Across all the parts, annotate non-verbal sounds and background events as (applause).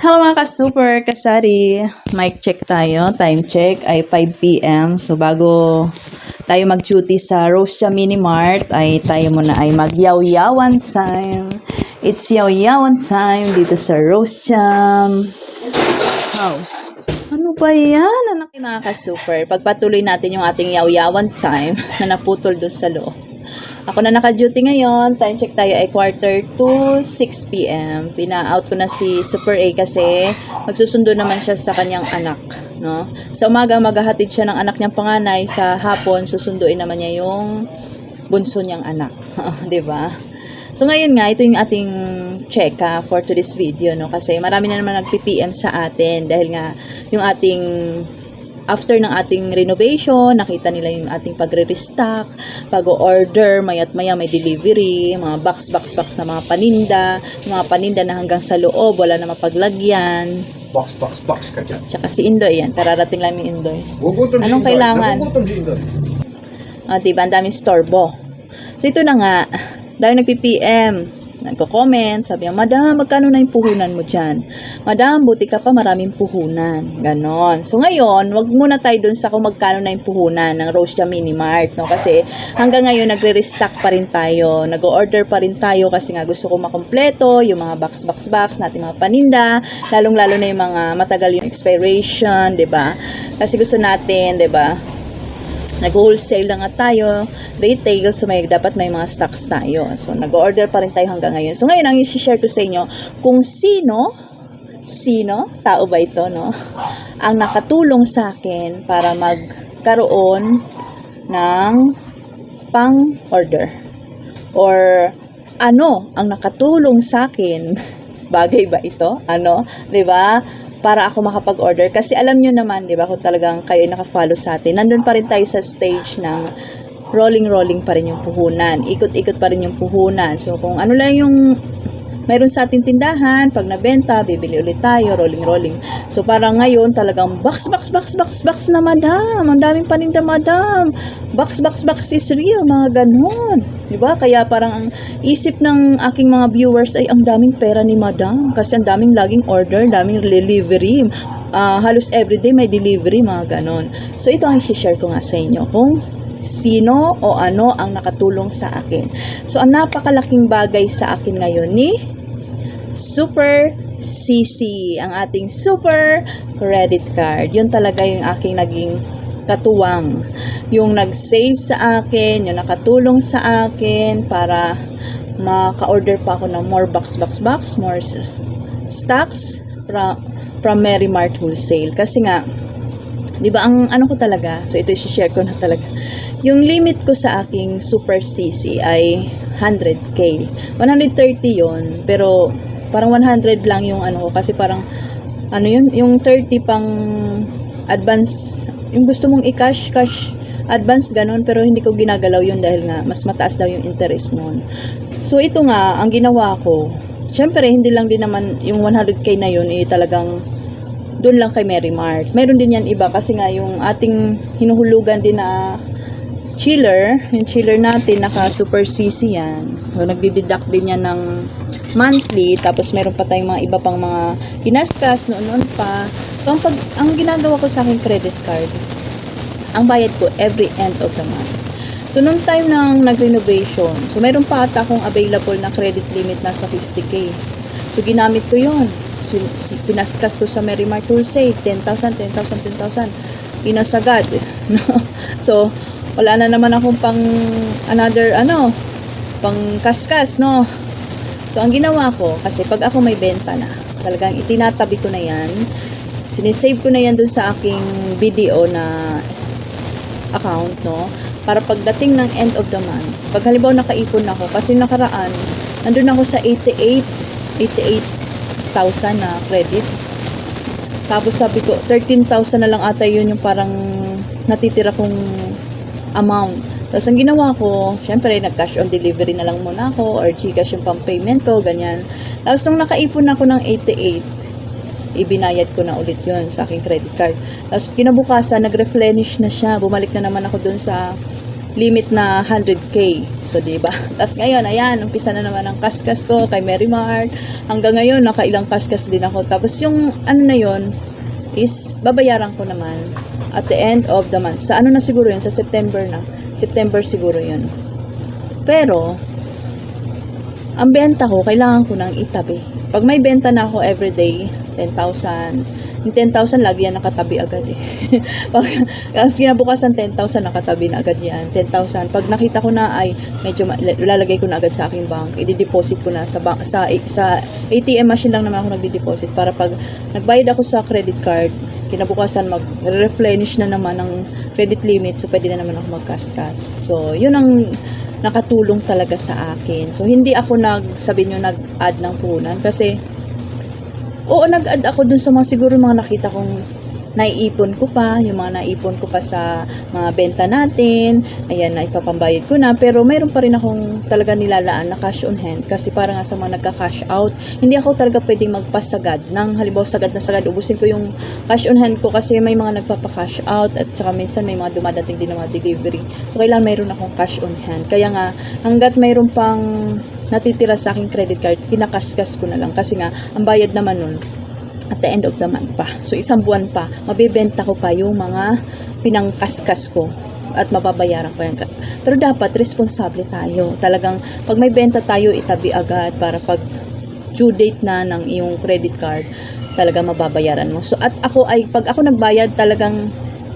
Hello mga ka-super kasari. Mic check tayo. Time check ay 5 p.m. So bago tayo mag-duty sa Rosia Mini Mart ay tayo muna ay mag-yaw-yawan time. It's yaw-yawan time dito sa Rosia House. Ano ba yan? Anak mga ka-super. Pagpatuloy natin yung ating yaw-yawan time na naputol dun sa loob. Ako na naka-duty ngayon. Time check tayo ay quarter to 6 p.m. Pina-out ko na si Super A kasi magsusundo naman siya sa kanyang anak. No? Sa umaga, maghahatid siya ng anak niyang panganay. Sa hapon, susunduin naman niya yung bunso niyang anak. (laughs) 'Di ba? So ngayon nga, ito yung ating check ah, for today's video. No? Kasi marami na naman nag-PPM sa atin dahil nga yung ating after ng ating renovation, nakita nila yung ating pagre-restock, pag-order, mayat maya may delivery, mga box, box, box na mga paninda, mga paninda na hanggang sa loob, wala na mapaglagyan. Box, box, box ka dyan. Tsaka si Indoy, yan, kararating lang yung Indoy. Gugutom si Anong Indoy. kailangan? Nagugutom si Indoy. Ah, diba? Ang daming storbo. So, ito na nga. Dahil nagpi-PM, nagko-comment, sabi niya, Madam, magkano na yung puhunan mo dyan? Madam, buti ka pa, maraming puhunan. Ganon. So, ngayon, wag muna tayo dun sa kung magkano na yung puhunan ng Rosia Mini Mart, no? Kasi hanggang ngayon, nagre-restock pa rin tayo. Nag-order pa rin tayo kasi nga gusto ko makompleto yung mga box, box, box natin mga paninda, lalong-lalo na yung mga matagal yung expiration, ba? Kasi gusto natin, ba? Nag-wholesale lang nga tayo, retail, so may, dapat may mga stocks tayo. So, nag-order pa rin tayo hanggang ngayon. So, ngayon, ang i-share ko sa inyo, kung sino, sino, tao ba ito, no? Ang nakatulong sa akin para magkaroon ng pang-order. Or, ano ang nakatulong sa akin? (laughs) Bagay ba ito? Ano? ba? Para ako makapag-order. Kasi alam nyo naman, di ba, kung talagang kayo naka-follow sa atin, nandun pa rin tayo sa stage ng rolling-rolling pa rin yung puhunan. Ikot-ikot pa rin yung puhunan. So, kung ano lang yung mayroon sa ating tindahan, pag nabenta, bibili ulit tayo, rolling-rolling. So, parang ngayon, talagang box, box, box, box, box na madam. Ang daming paninda, madam. Box, box, box is real, mga ganon. Di ba? Kaya parang ang isip ng aking mga viewers ay ang daming pera ni madam. Kasi ang daming laging order, daming delivery. Ah, halos everyday may delivery, mga ganon. So, ito ang i-share ko nga sa inyo. Kung sino o ano ang nakatulong sa akin. So, ang napakalaking bagay sa akin ngayon ni Super CC, ang ating super credit card. Yun talaga yung aking naging katuwang. Yung nag-save sa akin, yung nakatulong sa akin para maka-order pa ako ng more box, box, box, more stocks from, from Mary Mart Wholesale. Kasi nga, Di ba ang ano ko talaga, so ito i-share ko na talaga. Yung limit ko sa aking Super CC ay 100k. 130 yon pero parang 100 lang yung ano ko kasi parang ano yun, yung 30 pang advance, yung gusto mong i-cash, cash, advance ganun, pero hindi ko ginagalaw yun dahil nga mas mataas daw yung interest noon. So ito nga, ang ginawa ko, syempre hindi lang din naman yung 100k na yun, eh talagang doon lang kay Mary Mart. Meron din yan iba kasi nga yung ating hinuhulugan din na chiller, yung chiller natin naka super CC yan. So, nagdideduct din yan ng monthly tapos meron pa tayong mga iba pang mga ginaskas noon-noon pa. So ang pag ang ginagawa ko sa aking credit card, ang bayad ko every end of the month. So, nung time ng nag-renovation, so meron pa ata akong available na credit limit na sa 50k. So, ginamit ko yon so, si, pinaskas ko sa Mart Wholesale, 10,000, 10,000, 10,000. Inasagad. No? So, wala na naman akong pang another, ano, pang kaskas, no? So, ang ginawa ko, kasi pag ako may benta na, talagang itinatabi ko na yan, sinisave ko na yan dun sa aking video na account, no? Para pagdating ng end of the month, pag halimbawa nakaipon ako, kasi nakaraan, nandun ako sa 88, 88,000 na credit. Tapos sabi ko, 13,000 na lang ata yun yung parang natitira kong amount. Tapos ang ginawa ko, syempre nag-cash on delivery na lang muna ako or Gcash yung pang-payment ko, ganyan. Tapos nung nakaipon ako ng 88, ibinayad ko na ulit yun sa aking credit card. Tapos kinabukasan, nag-replenish na siya. Bumalik na naman ako dun sa limit na 100k. So, di ba? (laughs) Tapos ngayon, ayan, umpisa na naman ang kaskas ko kay Mary Mart. Hanggang ngayon, nakailang kaskas din ako. Tapos yung ano na yon is babayaran ko naman at the end of the month. Sa ano na siguro yun? Sa September na. September siguro yun. Pero, ang benta ko, kailangan ko nang itabi. Pag may benta na ako everyday, 10,000. Yung 10,000, lagi yan nakatabi agad eh. (laughs) Pag as kinabukasan 10,000, nakatabi na agad yan. 10,000. Pag nakita ko na ay medyo lalagay ko na agad sa aking bank, i-deposit ko na sa bank, sa, sa ATM machine lang naman ako nagde-deposit para pag nagbayad ako sa credit card, kinabukasan mag-replenish na naman ng credit limit so pwede na naman ako mag-cash-cash. So, yun ang nakatulong talaga sa akin. So, hindi ako nag, sabi nyo, nag-add ng puhunan kasi Oo, nag-add ako dun sa mga siguro mga nakita kong naiipon ko pa, yung mga naipon ko pa sa mga benta natin, ayan, na ipapambayad ko na, pero mayroon pa rin akong talaga nilalaan na cash on hand kasi para nga sa mga nagka-cash out, hindi ako talaga pwedeng magpasagad ng halimbawa sagad na sagad, ubusin ko yung cash on hand ko kasi may mga nagpapa-cash out at saka minsan may mga dumadating din na mga delivery. So, kailangan mayroon akong cash on hand. Kaya nga, hanggat mayroon pang natitira sa aking credit card, kinakaskas ko na lang kasi nga, ang bayad naman nun, at the end of the month pa. So, isang buwan pa, mabibenta ko pa yung mga pinangkaskas ko at mababayaran ko yan. Pero dapat, responsable tayo. Talagang, pag may benta tayo, itabi agad para pag due date na ng iyong credit card, talaga mababayaran mo. So, at ako ay, pag ako nagbayad, talagang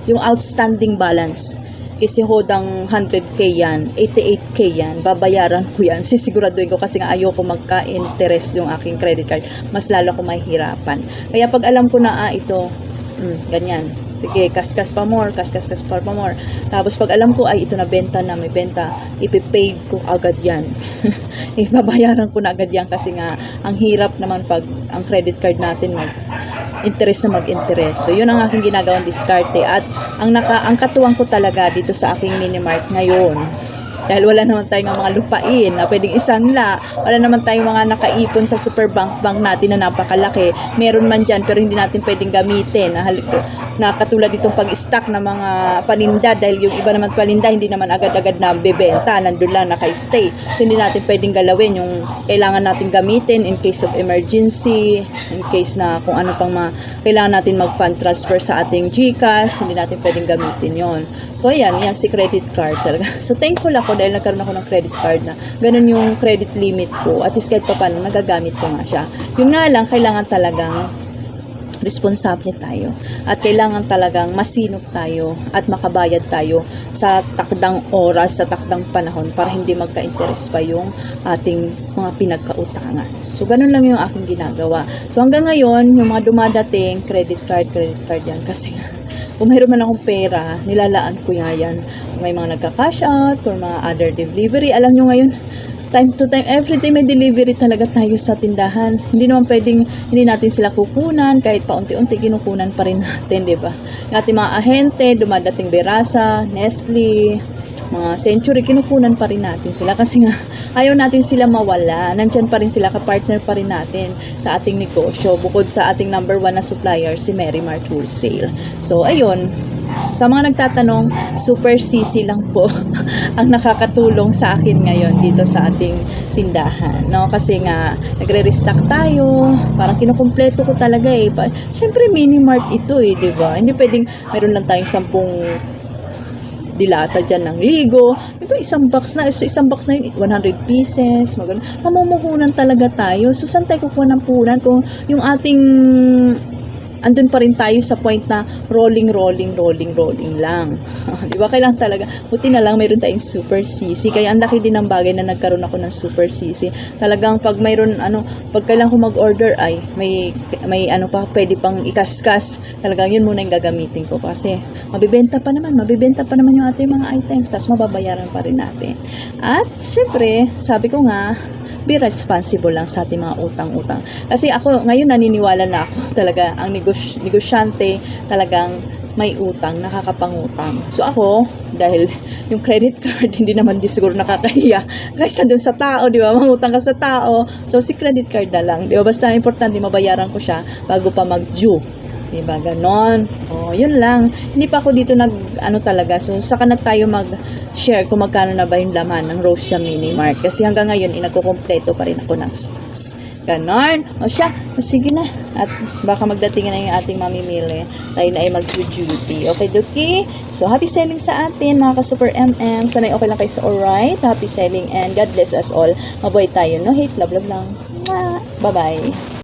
yung outstanding balance, kasi hodang 100k yan, 88k yan, babayaran ko yan. (laughs) Sisiguraduhin ko kasi nga ayoko magka-interest yung aking credit card. Mas lalo ko mahihirapan. Kaya pag alam ko na, ah, ito, mm, ganyan. Sige, kaskas pa more, kaskas kas pa more. Tapos pag alam ko, ay ito na benta na, may benta, ipipaid ko agad yan. (laughs) Ibabayaran ko na agad yan kasi nga, ang hirap naman pag ang credit card natin mag interest na mag-interest. So, yun ang aking ginagawang diskarte. At ang, naka, ang katuwang ko talaga dito sa aking minimart ngayon, dahil wala naman tayong mga lupain na pwedeng isanla. Wala naman tayong mga nakaipon sa super bank bank natin na napakalaki. Meron man dyan pero hindi natin pwedeng gamitin. Na, na katulad itong pag-stock ng mga paninda dahil yung iba naman paninda hindi naman agad-agad na bebenta. Nandun lang naka-stay. So hindi natin pwedeng galawin yung kailangan natin gamitin in case of emergency, in case na kung ano pang ma kailangan natin mag-fund transfer sa ating GCash, hindi natin pwedeng gamitin yon. So ayan, yan si credit card talaga. (laughs) So thankful ako dahil nagkaroon ako ng credit card na ganun yung credit limit ko. At least kahit pa paano, nagagamit ko nga siya. Yun nga lang, kailangan talagang responsable tayo at kailangan talagang masinop tayo at makabayad tayo sa takdang oras, sa takdang panahon para hindi magka-interest pa yung ating mga pinagkautangan. So, ganun lang yung aking ginagawa. So, hanggang ngayon, yung mga dumadating, credit card, credit card yan. Kasi nga, kung mayroon man akong pera, nilalaan ko nga yan. May mga nagka-cash out or mga other delivery, alam nyo ngayon, time to time, every day may delivery talaga tayo sa tindahan. Hindi naman pwedeng, hindi natin sila kukunan, kahit paunti-unti kinukunan pa rin natin, di ba? Yung ating mga ahente, dumadating Berasa, Nestle, mga century, kinukunan pa rin natin sila kasi nga (laughs) ayaw natin sila mawala. Nandyan pa rin sila, kapartner pa rin natin sa ating negosyo bukod sa ating number one na supplier, si Mary Mart Wholesale. So, ayun, sa mga nagtatanong, super CC lang po (laughs) ang nakakatulong sa akin ngayon dito sa ating tindahan. No? Kasi nga, nagre-restock tayo. Parang kinukumpleto ko talaga eh. Siyempre, mini-mart ito eh, di ba? Hindi pwedeng meron lang tayong sampung dilata dyan ng ligo. Diba, isang box na, so isang box na yun, 100 pieces, magano. Mamumuhunan talaga tayo. So, saan tayo kukuha ng puhunan kung yung ating andun pa rin tayo sa point na rolling, rolling, rolling, rolling lang. (laughs) Di ba? Kailangan talaga, buti na lang mayroon tayong super CC. Kaya ang laki din ng bagay na nagkaroon ako ng super CC. Talagang pag mayroon, ano, pag kailangan ko mag-order, ay, may, may ano pa, pwede pang ikaskas. Talagang yun muna yung gagamitin ko. Kasi, mabibenta pa naman, mabibenta pa naman yung ating mga items. Tapos, mababayaran pa rin natin. At, syempre, sabi ko nga, be responsible lang sa ating mga utang-utang. Kasi ako, ngayon naniniwala na ako (laughs) talaga, ang negos- negosyante talagang may utang, nakakapangutang. So ako, dahil (laughs) yung credit card, (laughs) hindi naman di siguro nakakahiya. Kaysa dun sa tao, di ba? Mangutang ka sa tao. So si credit card na lang. Di ba? Basta importante, mabayaran ko siya bago pa mag-due Diba, ganon. O, yun lang. Hindi pa ako dito nag, ano talaga. So, saka na tayo mag-share kung magkano na ba yung laman ng Rose Jam Mini Mart. Kasi hanggang ngayon, inagkukompleto pa rin ako ng stocks. Ganon. O siya, sige na. At baka magdating na yung ating mamimili. Tayo na ay mag-duty. Okay, Duki? So, happy selling sa atin, mga ka-super MM. Sanay okay lang kayo sa alright. Happy selling and God bless us all. Mabuhay tayo, no? Hate, love, love lang. Bye-bye.